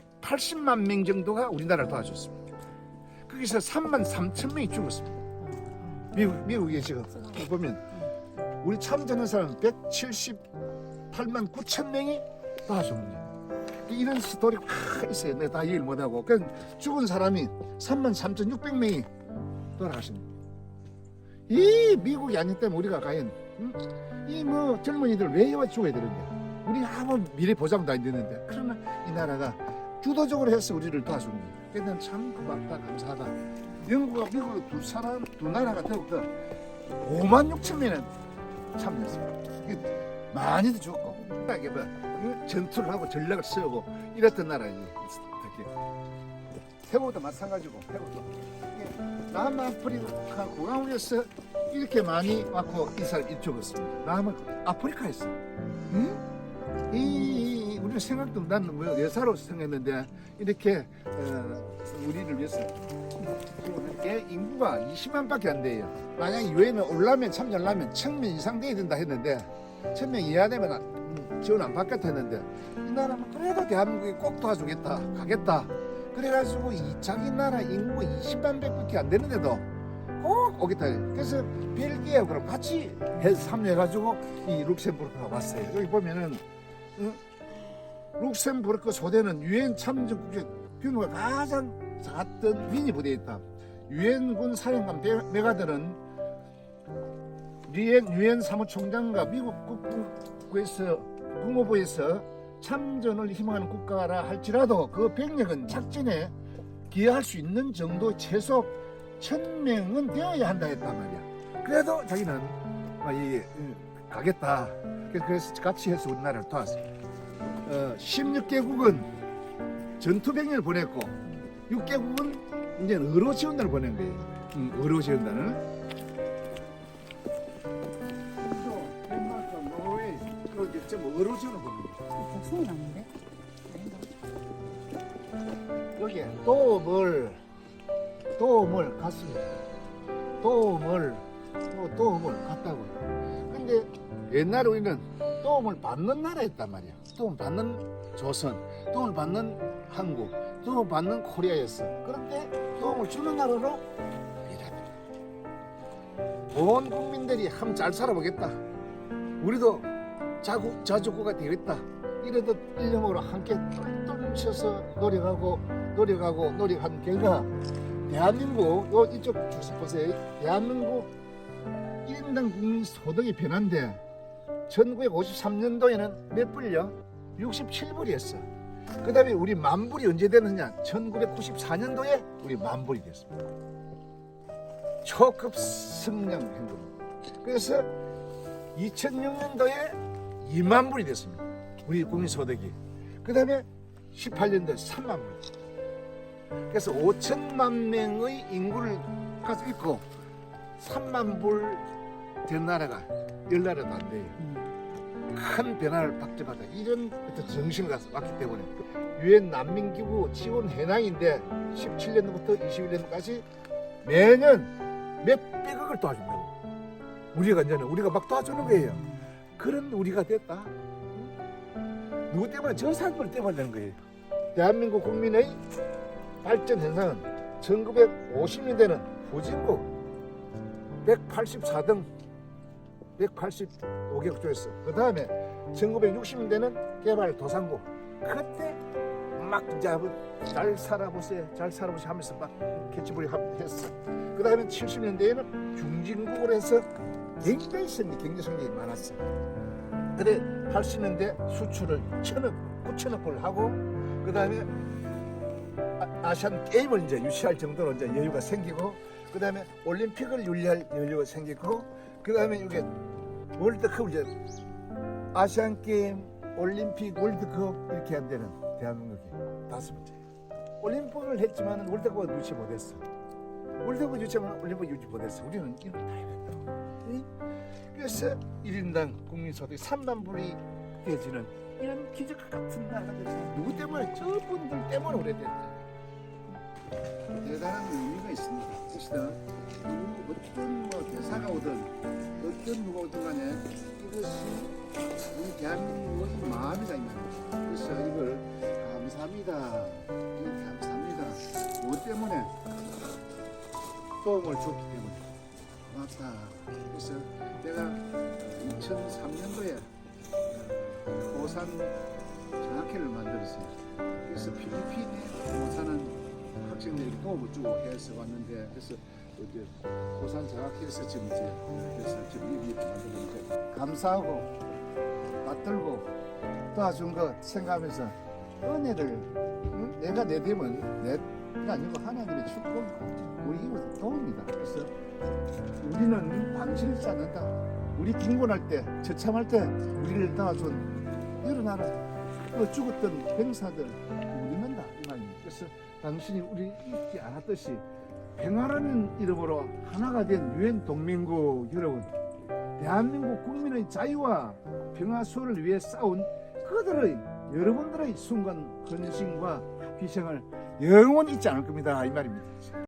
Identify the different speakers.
Speaker 1: 3만 명 정도가 우리나라를 도와줬습니다. 거기서 3만 3천 명이 죽었습니다. 미국 미국에 지금 보면 우리 참전한 사람 178만 9천 명이 도와줬는데 이런 스토리가 다 있어요. 내가 다 이해를 못하고 그 죽은 사람이 3만 3,600명이 돌아가십니다. 이 미국이 아닌 때문에 우리가 과연 이뭐 젊은이들 왜 죽어야 되는데 우리 아무 미래 보장도 안 되는데 그러나 이 나라가 주도적으로 해서 우리를 도와준 거예요. 그래서 난참 고맙다 감사하다. 영국과 미국 두 사람 두 나라가 더욱더 5만 6천 명은 참여했습니다. 많이도 죽고 이게 뭐 응? 전투를 하고 전략을 세우고 이랬던 나라예요. 태국도 마찬가지고 태국도 남아프리카 공항에서 이렇게 많이 왔고 인사를 이쪽었습니다. 남은 아프리카에서 응? 이, 우리가 생각도 나는 뭐 여사로 생겼는데 이렇게 어, 우리를 위해서 이게 인구가 20만밖에 안 돼요. 만약에 유엔에 올라면 참여하려면 1000명 이상 돼야 된다 했는데 1000명 이하 되면 안- 지원 안 받겠다 했는데 이 나라는 그래도 대한민국이 꼭 도와주겠다 가겠다 그래가지고 이 자기 나라 인구가 20만 백밖에 안 되는데도 꼭 오겠다 그래서 벨기에하고 같이 해- 참여해가지고 이 룩셈부르크가 왔어요 여기 보면은 응? 룩셈부르크 소대는 유엔 참전국의 규모가 가장 작았던 위니 부대에 있다 유엔군 사령관 메- 메가들은 유엔 유엔 사무총장과 미국 국부에서 국무부에서 참전을 희망하는 국가라 할지라도 그 병력은 작전에 기여할 수 있는 정도 최소 천 명은 되어야 한다 했단 말이야. 그래도 자기는 아, 이, 음, 가겠다. 그래서 같이 해서 우리나라를 도왔어. 어, 16개국은 전투 병력을 보냈고 6개국은 이제 의료 지원단을 보낸 거예요. 음, 의료 지원단을. 또 덴마크, 노르웨이, 그 이제 전부 의료 지원을 보낸 거예요. 여기에 도움을 도움을 갔습니다. 도움을 또 도움을 갔다고. 근데 옛날에 우리는 도움을 받는 나라였단 말이야. 도움 받는 조선, 도움을 받는 한국, 도움을 받는 코리아였어. 그런데 도움을 주는 나라로 이랍니다. 온 국민들이 함 잘 살아보겠다. 우리도 자국 자주국가 되겠다. 이래도 일념으로 함께 똘똘 뭉쳐서 노력하고 노력하고 노력한 결과 대한민국 요 이쪽 주소 보세요. 대한민국 1인당 국민 소득이 변한데 1953년도에는 몇 불이요? 67불이었어. 그 다음에 우리 만불이 언제 되느냐? 1994년도에 우리 만불이 됐습니다. 초급 성장 행군. 그래서 2006년도에 2만 불이 됐습니다. 우리 국민 소득이. 그 다음에 18년도에 3만 불. 그래서 5천만 명의 인구를 가지고 있고 3만 불 된 나라가 열 나라도 안 돼요. 큰 변화를 박정하다 이런 어떤 정신을 가서 왔기 때문에 유엔 난민기구 지원 해낭인데 17년부터 21년까지 매년 몇 백억을 도와준다고. 우리가 이제는 우리가 막 도와주는 거예요. 그런 우리가 됐다. 응? 누구 때문에 저 사람들 때문에 되는 거예요. 대한민국 국민의 발전 현상은 1950년대는 후진국 184등 185개국 조였어. 그 다음에 1960년대는 개발 도상국. 그때 막 이제 잘 살아보세요, 잘 살아보세요 하면서 막 캐치볼이 했어. 그 다음에 70년대에는 중진국으로 해서 굉장히 성리, 경제 성장이 많았어. 그래 80년대 수출을 천억, 구천억 불 하고 그 다음에 아시안 게임을 이제 유치할 정도로 이제 여유가 생기고 그 다음에 올림픽을 윤리할 여유가 생기고 그 다음에 이게 월드컵 이제 아시안 게임, 올림픽, 월드컵 이렇게 안 되는 대한민국이 다섯 번째. 올림픽을 했지만 월드컵은 유치 못했어. 월드컵 유치하면 올림픽 유치 못했어. 우리는 이걸 다 해냈다. 응? 그래서 1인당 국민소득 3만 불이 되지는 이런 기적 같은 나라들이 누구 때문에 저분들 때문에 오래됐다. 대단한 의미가 있습니다. 그것이다. 누구 어떤 뭐 대사가 오든 어떤 누가 오든 간에 이것이 우리 대한민국의 마음이다. 그래서 이걸 감사합니다. 이 때문에 도움을 줬기 때문에 맞다. 그래서 내가 2003년도에 고산 장학회를 만들었어요. 그래서 필리핀에 못 사는 학생들에게 도움을 주고 해서 왔는데 그래서 또 이제 고산 장학회에서 지금 이제 그래서 지금 이 만들었는데 감사하고 받들고 도와준 거 생각하면서 은혜를 응? 내가 내 되면 내가 아니고 하나님의 축복 우리 도움이다. 그래서 우리는 당신을 찾는다. 우리 빈곤할 때, 처참할 때 우리를 도와준 일어나라. 그 죽었던 병사들 우리는다 이 말입니다. 그래서 당신이 우리 잊지 않았듯이 평화라는 이름으로 하나가 된 유엔 동맹국 여러분, 대한민국 국민의 자유와 평화 수호를 위해 싸운 그들의 여러분들의 순간 헌신과 희생을 영원히 잊지 않을 겁니다 이 말입니다.